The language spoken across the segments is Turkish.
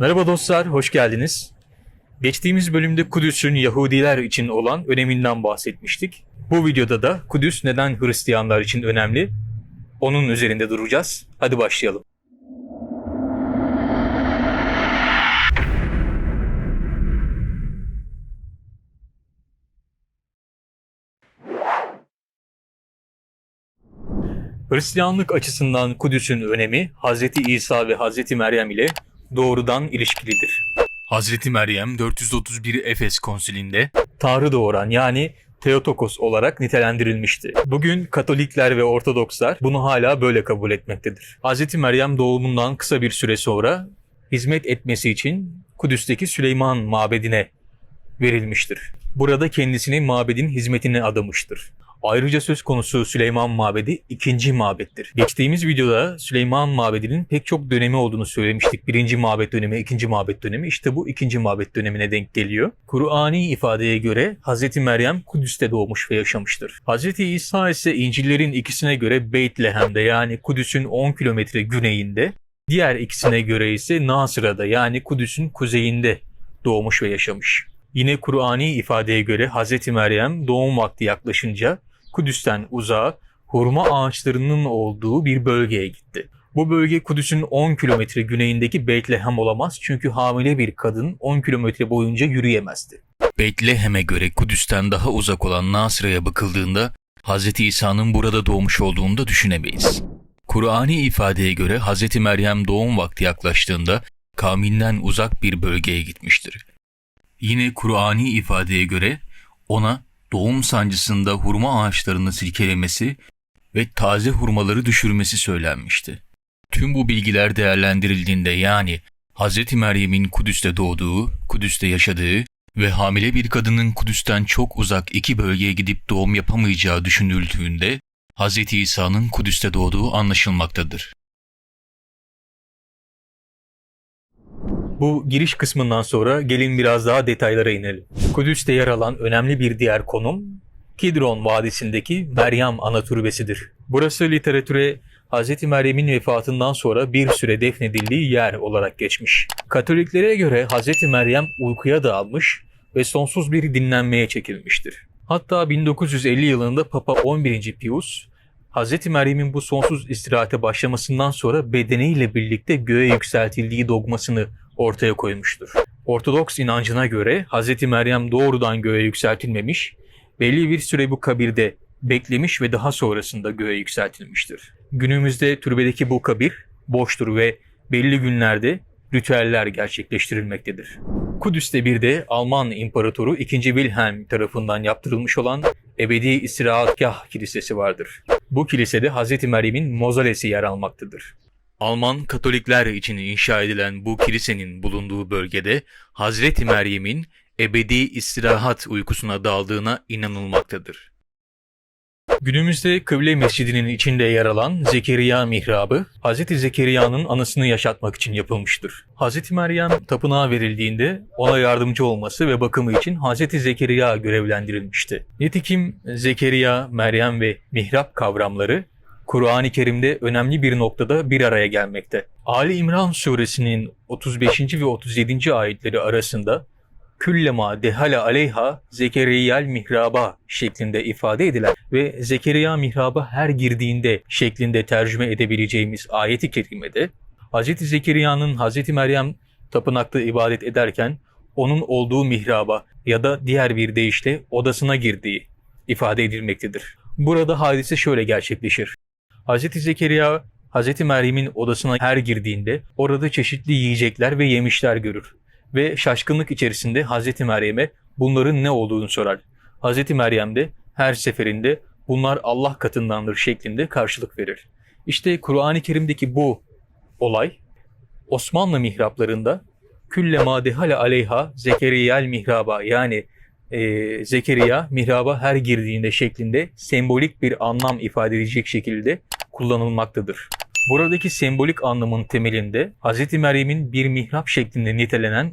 Merhaba dostlar, hoş geldiniz. Geçtiğimiz bölümde Kudüs'ün Yahudiler için olan öneminden bahsetmiştik. Bu videoda da Kudüs neden Hristiyanlar için önemli? Onun üzerinde duracağız. Hadi başlayalım. Hristiyanlık açısından Kudüs'ün önemi Hz. İsa ve Hz. Meryem ile doğrudan ilişkilidir. Hazreti Meryem 431 Efes konsilinde Tanrı doğuran yani Theotokos olarak nitelendirilmişti. Bugün Katolikler ve Ortodokslar bunu hala böyle kabul etmektedir. Hz. Meryem doğumundan kısa bir süre sonra hizmet etmesi için Kudüs'teki Süleyman mabedine verilmiştir. Burada kendisini mabedin hizmetine adamıştır. Ayrıca söz konusu Süleyman Mabedi ikinci mabettir. Geçtiğimiz videoda Süleyman Mabedi'nin pek çok dönemi olduğunu söylemiştik. Birinci mabet dönemi, ikinci mabet dönemi. İşte bu ikinci mabet dönemine denk geliyor. Kur'ani ifadeye göre Hz. Meryem Kudüs'te doğmuş ve yaşamıştır. Hz. İsa ise İncil'lerin ikisine göre Beytlehem'de yani Kudüs'ün 10 kilometre güneyinde, diğer ikisine göre ise Nasıra'da yani Kudüs'ün kuzeyinde doğmuş ve yaşamış. Yine Kur'ani ifadeye göre Hz. Meryem doğum vakti yaklaşınca Kudüs'ten uzağa hurma ağaçlarının olduğu bir bölgeye gitti. Bu bölge Kudüs'ün 10 kilometre güneyindeki Beytlehem olamaz çünkü hamile bir kadın 10 kilometre boyunca yürüyemezdi. Betlehem'e göre Kudüs'ten daha uzak olan Nasıra'ya bakıldığında Hz. İsa'nın burada doğmuş olduğunu da düşünemeyiz. Kur'ani ifadeye göre Hz. Meryem doğum vakti yaklaştığında kavminden uzak bir bölgeye gitmiştir. Yine Kur'ani ifadeye göre ona doğum sancısında hurma ağaçlarını silkelemesi ve taze hurmaları düşürmesi söylenmişti. Tüm bu bilgiler değerlendirildiğinde yani Hz. Meryem'in Kudüs'te doğduğu, Kudüs'te yaşadığı ve hamile bir kadının Kudüs'ten çok uzak iki bölgeye gidip doğum yapamayacağı düşünüldüğünde Hz. İsa'nın Kudüs'te doğduğu anlaşılmaktadır. Bu giriş kısmından sonra gelin biraz daha detaylara inelim. Kudüs'te yer alan önemli bir diğer konum Kidron Vadisi'ndeki Meryem Ana Türbesi'dir. Burası literatüre Hz. Meryem'in vefatından sonra bir süre defnedildiği yer olarak geçmiş. Katoliklere göre Hz. Meryem uykuya dalmış ve sonsuz bir dinlenmeye çekilmiştir. Hatta 1950 yılında Papa 11. Pius, Hz. Meryem'in bu sonsuz istirahate başlamasından sonra bedeniyle birlikte göğe yükseltildiği dogmasını ortaya koymuştur. Ortodoks inancına göre Hz. Meryem doğrudan göğe yükseltilmemiş, belli bir süre bu kabirde beklemiş ve daha sonrasında göğe yükseltilmiştir. Günümüzde türbedeki bu kabir boştur ve belli günlerde ritüeller gerçekleştirilmektedir. Kudüs'te bir de Alman İmparatoru 2. Wilhelm tarafından yaptırılmış olan Ebedi İstirahatgah Kilisesi vardır. Bu kilisede Hz. Meryem'in mozolesi yer almaktadır. Alman Katolikler için inşa edilen bu kilisenin bulunduğu bölgede Hazreti Meryem'in ebedi istirahat uykusuna daldığına inanılmaktadır. Günümüzde Kıble Mescidi'nin içinde yer alan Zekeriya mihrabı, Hz. Zekeriya'nın anısını yaşatmak için yapılmıştır. Hz. Meryem tapınağa verildiğinde ona yardımcı olması ve bakımı için Hz. Zekeriya görevlendirilmişti. Nitekim Zekeriya, Meryem ve mihrap kavramları Kur'an-ı Kerim'de önemli bir noktada bir araya gelmekte. Ali İmran suresinin 35. ve 37. ayetleri arasında küllema dehala aleyha zekeriyal mihraba şeklinde ifade edilen ve Zekeriya mihraba her girdiğinde şeklinde tercüme edebileceğimiz ayeti kerimede Hz. Zekeriya'nın Hz. Meryem tapınakta ibadet ederken onun olduğu mihraba ya da diğer bir deyişle odasına girdiği ifade edilmektedir. Burada hadise şöyle gerçekleşir. Hz. Zekeriya Hz. Meryem'in odasına her girdiğinde orada çeşitli yiyecekler ve yemişler görür ve şaşkınlık içerisinde Hz. Meryem'e bunların ne olduğunu sorar. Hz. Meryem de her seferinde bunlar Allah katındandır şeklinde karşılık verir. İşte Kur'an-ı Kerim'deki bu olay Osmanlı mihraplarında küllema dehale aleyha zekeriyel mihraba yani e, Zekeriya mihraba her girdiğinde şeklinde sembolik bir anlam ifade edecek şekilde kullanılmaktadır. Buradaki sembolik anlamın temelinde Hz. Meryem'in bir mihrap şeklinde nitelenen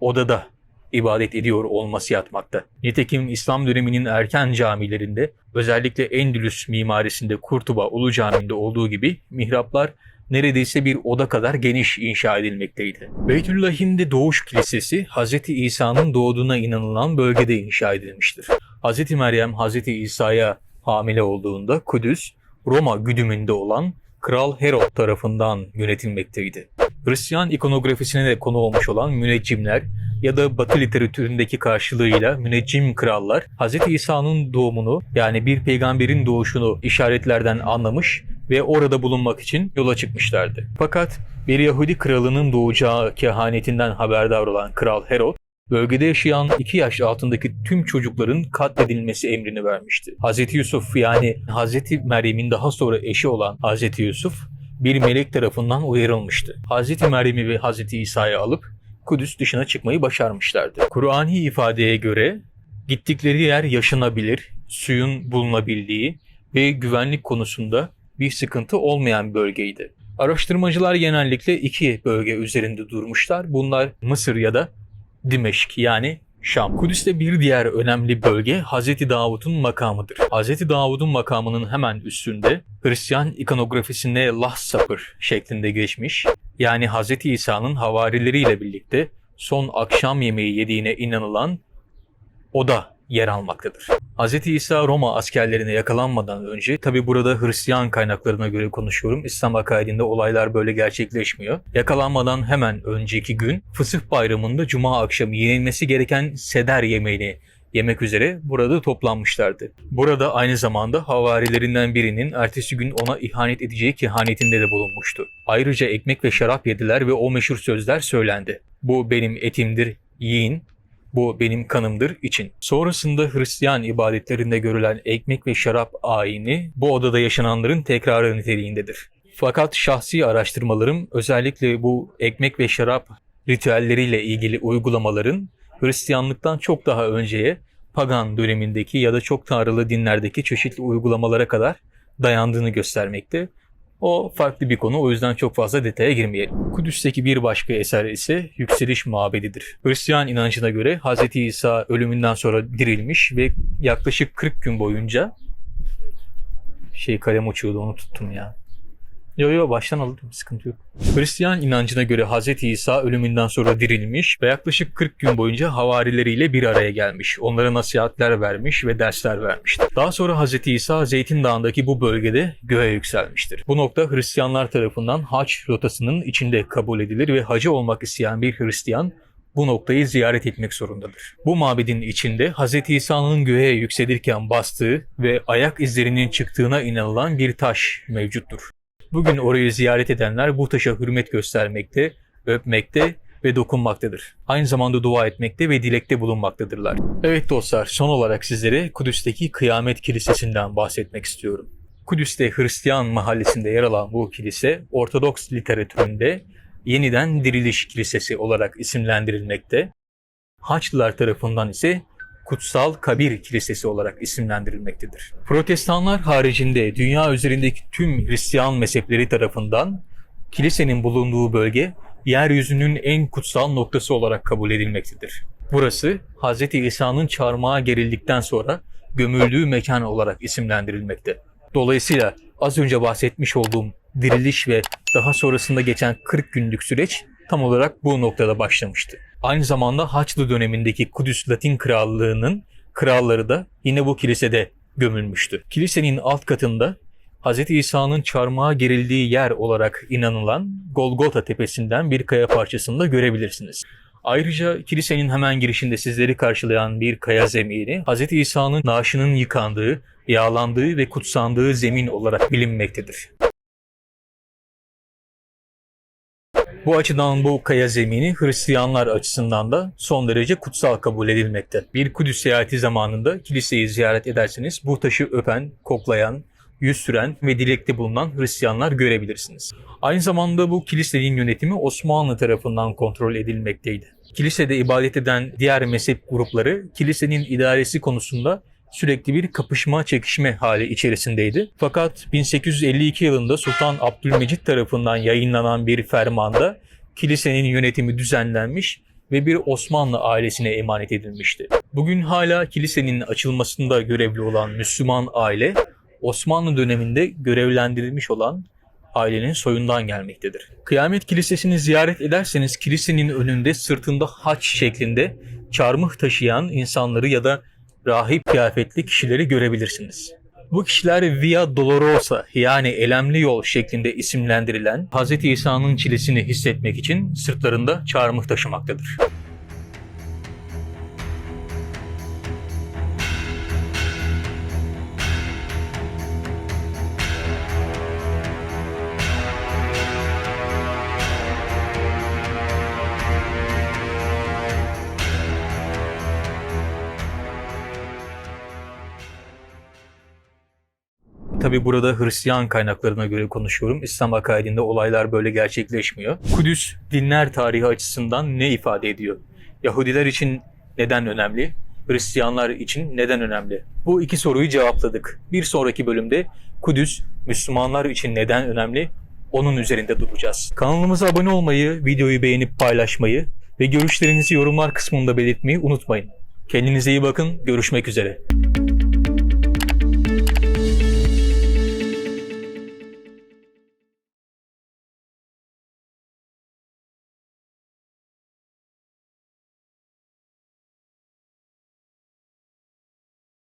odada ibadet ediyor olması yatmakta. Nitekim İslam döneminin erken camilerinde özellikle Endülüs mimarisinde Kurtuba Ulu Camii'nde olduğu gibi mihraplar neredeyse bir oda kadar geniş inşa edilmekteydi. Beytüllahim'de Doğuş Kilisesi Hz. İsa'nın doğduğuna inanılan bölgede inşa edilmiştir. Hz. Meryem Hz. İsa'ya hamile olduğunda Kudüs, Roma güdümünde olan Kral Herod tarafından yönetilmekteydi. Hristiyan ikonografisine de konu olmuş olan müneccimler ya da Batı literatüründeki karşılığıyla müneccim krallar Hz. İsa'nın doğumunu yani bir peygamberin doğuşunu işaretlerden anlamış ve orada bulunmak için yola çıkmışlardı. Fakat bir Yahudi kralının doğacağı kehanetinden haberdar olan Kral Herod bölgede yaşayan 2 yaş altındaki tüm çocukların katledilmesi emrini vermişti. Hz. Yusuf yani Hz. Meryem'in daha sonra eşi olan Hz. Yusuf bir melek tarafından uyarılmıştı. Hz. Meryem'i ve Hz. İsa'yı alıp Kudüs dışına çıkmayı başarmışlardı. Kur'ani ifadeye göre gittikleri yer yaşanabilir, suyun bulunabildiği ve güvenlik konusunda bir sıkıntı olmayan bölgeydi. Araştırmacılar genellikle iki bölge üzerinde durmuşlar. Bunlar Mısır ya da Dimeşk yani Şam. Kudüs'te bir diğer önemli bölge Hz. Davud'un makamıdır. Hz. Davud'un makamının hemen üstünde Hristiyan ikonografisinde Last Supper şeklinde geçmiş. Yani Hz. İsa'nın havarileriyle birlikte son akşam yemeği yediğine inanılan oda yer almaktadır. Hz. İsa Roma askerlerine yakalanmadan önce, tabi burada Hristiyan kaynaklarına göre konuşuyorum, İslam akaidinde olaylar böyle gerçekleşmiyor. Yakalanmadan hemen önceki gün Fısıh Bayramı'nda Cuma akşamı yenilmesi gereken seder yemeğini yemek üzere burada toplanmışlardı. Burada aynı zamanda havarilerinden birinin ertesi gün ona ihanet edeceği kehanetinde de bulunmuştu. Ayrıca ekmek ve şarap yediler ve o meşhur sözler söylendi. Bu benim etimdir, yiyin, bu benim kanımdır için. Sonrasında Hristiyan ibadetlerinde görülen ekmek ve şarap ayini bu odada yaşananların tekrarı niteliğindedir. Fakat şahsi araştırmalarım özellikle bu ekmek ve şarap ritüelleriyle ilgili uygulamaların Hristiyanlıktan çok daha önceye pagan dönemindeki ya da çok tanrılı dinlerdeki çeşitli uygulamalara kadar dayandığını göstermekte. O farklı bir konu o yüzden çok fazla detaya girmeyelim. Kudüs'teki bir başka eser ise Yükseliş Mabedidir. Hristiyan inancına göre Hz. İsa ölümünden sonra dirilmiş ve yaklaşık 40 gün boyunca şey kalem uçuyordu onu tuttum ya. Yo yo baştan aldım sıkıntı yok. Hristiyan inancına göre Hz. İsa ölümünden sonra dirilmiş ve yaklaşık 40 gün boyunca havarileriyle bir araya gelmiş. Onlara nasihatler vermiş ve dersler vermiştir. Daha sonra Hz. İsa Zeytin Dağı'ndaki bu bölgede göğe yükselmiştir. Bu nokta Hristiyanlar tarafından haç rotasının içinde kabul edilir ve hacı olmak isteyen bir Hristiyan bu noktayı ziyaret etmek zorundadır. Bu mabedin içinde Hz. İsa'nın göğe yükselirken bastığı ve ayak izlerinin çıktığına inanılan bir taş mevcuttur. Bugün orayı ziyaret edenler bu taşa hürmet göstermekte, öpmekte ve dokunmaktadır. Aynı zamanda dua etmekte ve dilekte bulunmaktadırlar. Evet dostlar, son olarak sizlere Kudüs'teki Kıyamet Kilisesi'nden bahsetmek istiyorum. Kudüs'te Hristiyan mahallesinde yer alan bu kilise, Ortodoks literatüründe yeniden diriliş kilisesi olarak isimlendirilmekte. Haçlılar tarafından ise Kutsal Kabir Kilisesi olarak isimlendirilmektedir. Protestanlar haricinde dünya üzerindeki tüm Hristiyan mezhepleri tarafından kilisenin bulunduğu bölge yeryüzünün en kutsal noktası olarak kabul edilmektedir. Burası Hz. İsa'nın çarmıha gerildikten sonra gömüldüğü mekan olarak isimlendirilmekte. Dolayısıyla az önce bahsetmiş olduğum diriliş ve daha sonrasında geçen 40 günlük süreç tam olarak bu noktada başlamıştı. Aynı zamanda Haçlı dönemindeki Kudüs Latin Krallığı'nın kralları da yine bu kilisede gömülmüştü. Kilisenin alt katında Hz. İsa'nın çarmıha gerildiği yer olarak inanılan Golgota tepesinden bir kaya parçasını da görebilirsiniz. Ayrıca kilisenin hemen girişinde sizleri karşılayan bir kaya zemini Hz. İsa'nın naaşının yıkandığı, yağlandığı ve kutsandığı zemin olarak bilinmektedir. Bu açıdan bu kaya zemini Hristiyanlar açısından da son derece kutsal kabul edilmekte. Bir Kudüs seyahati zamanında kiliseyi ziyaret ederseniz bu taşı öpen, koklayan, yüz süren ve dilekte bulunan Hristiyanlar görebilirsiniz. Aynı zamanda bu kilisenin yönetimi Osmanlı tarafından kontrol edilmekteydi. Kilisede ibadet eden diğer mezhep grupları kilisenin idaresi konusunda sürekli bir kapışma çekişme hali içerisindeydi. Fakat 1852 yılında Sultan Abdülmecit tarafından yayınlanan bir fermanda kilisenin yönetimi düzenlenmiş ve bir Osmanlı ailesine emanet edilmişti. Bugün hala kilisenin açılmasında görevli olan Müslüman aile Osmanlı döneminde görevlendirilmiş olan ailenin soyundan gelmektedir. Kıyamet Kilisesi'ni ziyaret ederseniz kilisenin önünde sırtında haç şeklinde çarmıh taşıyan insanları ya da rahip kıyafetli kişileri görebilirsiniz. Bu kişiler Via Dolorosa yani elemli yol şeklinde isimlendirilen Hz. İsa'nın çilesini hissetmek için sırtlarında çarmıh taşımaktadır. Tabi burada Hristiyan kaynaklarına göre konuşuyorum. İslam akaidinde olaylar böyle gerçekleşmiyor. Kudüs dinler tarihi açısından ne ifade ediyor? Yahudiler için neden önemli? Hristiyanlar için neden önemli? Bu iki soruyu cevapladık. Bir sonraki bölümde Kudüs Müslümanlar için neden önemli? Onun üzerinde duracağız. Kanalımıza abone olmayı, videoyu beğenip paylaşmayı ve görüşlerinizi yorumlar kısmında belirtmeyi unutmayın. Kendinize iyi bakın. Görüşmek üzere.